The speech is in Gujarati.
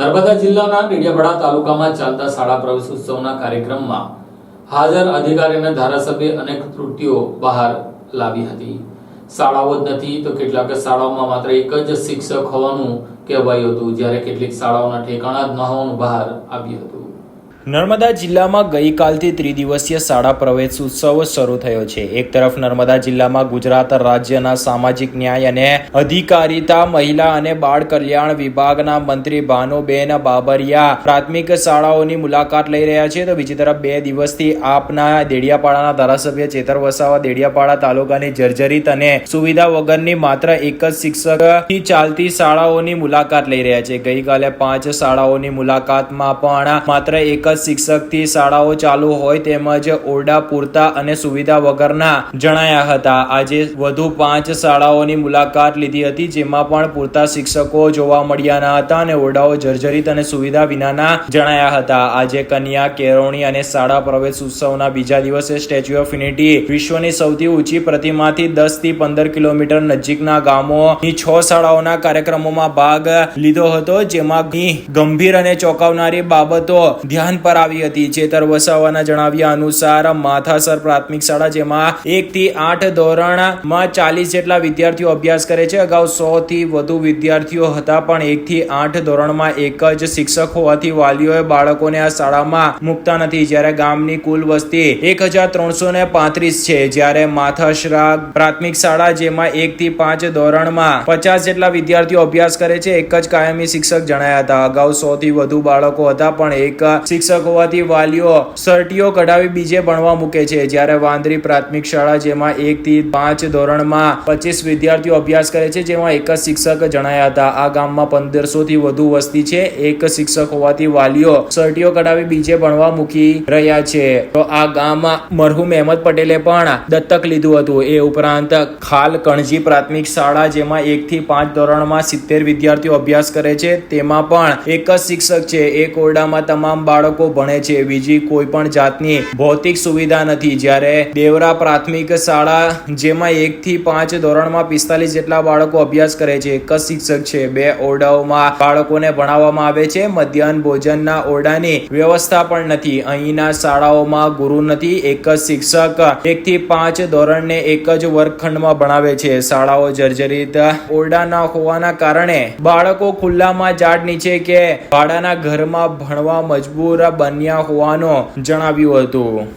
નર્મદા જિલ્લાના ડેડિયાપાડા તાલુકામાં ચાલતા શાળા પ્રવેશ ઉત્સવના કાર્યક્રમમાં હાજર અધિકારી ધારાસભ્ય અનેક ત્રુટીઓ બહાર લાવી હતી. શાળાઓ જ નથી, તો કેટલાક શાળાઓમાં માત્ર એક જ શિક્ષક હોવાનું કહેવાયું હતું, જ્યારે કેટલીક શાળાઓના ઠેકાણા જ ન હોવાનું બહાર આવ્યું હતું. નર્મદા જિલ્લામાં ગઈકાલથી ત્રિદિવસીય શાળા પ્રવેશ ઉત્સવ શરૂ થયો છે. એક તરફ નર્મદા જિલ્લામાં ગુજરાત રાજ્યના સામાજિક ન્યાય અને અધિકારીતા, મહિલા અને બાળ કલ્યાણ વિભાગના મંત્રી ભાનુબેન બાબરિયા પ્રાથમિક શાળાઓની મુલાકાત લઈ રહ્યા છે. તો બીજી તરફ બે દિવસથી આપના દેડિયાપાડાના ધારાસભ્ય ચેતર વસાવા દેડિયાપાડા તાલુકાની જર્જરિત અને સુવિધા વગરની માત્ર એક જ શિક્ષકથી ચાલતી શાળાઓની મુલાકાત લઈ રહ્યા છે. ગઈકાલે પાંચ શાળાઓની મુલાકાતમાં પણ માત્ર એક જ શિક્ષકથી શાળાઓ ચાલુ હોય તેમજ ઓરડા પૂરતા અને સુવિધા વગરના જણાયા હતા. આજે વધુ પાંચ શાળાઓની મુલાકાત લીધી હતી, જેમાં પણ પૂરતા શિક્ષકો જોવા મળ્યા ન હતા અને ઓરડાઓ જર્જરિત અને સુવિધા વિનાના જણાયા હતા. આજે કન્યા, કેળવણી અને શાળા પ્રવેશ ઉત્સવના બીજા દિવસે સ્ટેચ્યુ ઓફ યુનિટી વિશ્વની સૌથી ઊંચી પ્રતિમાથી દસથી પંદર કિલોમીટર નજીકના ગામોની છ શાળાઓના કાર્યક્રમોમાં ભાગ લીધો હતો, જેમાં ગંભીર અને ચોંકાવનારી બાબતો ધ્યાન પર આવી હતી. ચેતર વસાવાના જણાવ્યા અનુસાર માથાસર પ્રાથમિક શાળા, જેમાં એક થી આઠ ધોરણમાં ચાલીસ જેટલા વિદ્યાર્થીઓ અભ્યાસ કરે છે. અગાઉ સો થી વધુ વિદ્યાર્થીઓ હતા, પણ એક થી આઠ ધોરણમાં એક જ શિક્ષક હોવાથી વાલીઓએ બાળકોને આ શાળામાં મૂકતા નથી. જ્યારે ગામની કુલ વસ્તી એક છે, જ્યારે માથાશરા પ્રાથમિક શાળા, જેમાં એક થી પાંચ ધોરણમાં પચાસ જેટલા વિદ્યાર્થીઓ અભ્યાસ કરે છે, એક જ કાયમી શિક્ષક જણાયા હતા. અગાઉ સો થી વધુ બાળકો હતા, પણ એક શિક્ષક હોવાથી વાલીઓ સર્ટીઓ કઢાવી બીજે ભણવા મૂકે છે. જ્યારે વાંદરી પ્રાથમિક શાળા, જેમાં એક થી પાંચ ધોરણમાં પચીસ વિદ્યાર્થીઓ અભ્યાસ કરે છે, જેમાં એક જ શિક્ષક જણાયા હતા. આ ગામમાં પંદરસો થી વધુ વસ્તી છે. એક શિક્ષક હોવાથી વાલીઓ સર્ટીઓ કઢાવી બીજે ભણવા મૂકી રહ્યા છે. તો આ ગામમાં મરહુમ અહેમદ પટેલે પણ દત્તક લીધું હતું. એ ઉપરાંત ખાલ કણજી પ્રાથમિક શાળા, જેમાં એક થી પાંચ ધોરણમાં સિત્તેર વિદ્યાર્થીઓ અભ્યાસ કરે છે. તેમાં પણ એક જ શિક્ષક છે. એક ઓરડામાં તમામ બાળકો ભણે છે. બીજી કોઈ પણ જાતની ભૌતિક સુવિધા નથી. જ્યારે દેવરા પ્રાથમિક શાળા, જેમાં એક થી પાંચ ધોરણમાં પિસ્તાલીસ જેટલા બાળકો અભ્યાસ કરે છે, એક જ શિક્ષક છે. બે ઓરડાઓમાં બાળકોને ભણાવવામાં આવે છે. મધ્યાહન ભોજનના ઓરડાની વ્યવસ્થા પણ નથી. અહીંના શાળાઓમાં ગુરુ નથી, એક જ શિક્ષક એક થી પાંચ ધોરણને એક જ વર્ગખંડમાં ભણાવે છે. શાળાઓ જર્જરિત ઓરડા ન હોવાના કારણે બાળકો ખુલ્લામાં ઝાડ નીચે કે ભાડાના ઘરમાં ભણવા મજબૂર બન્યા હોવાનું જણાવ્યું હતું.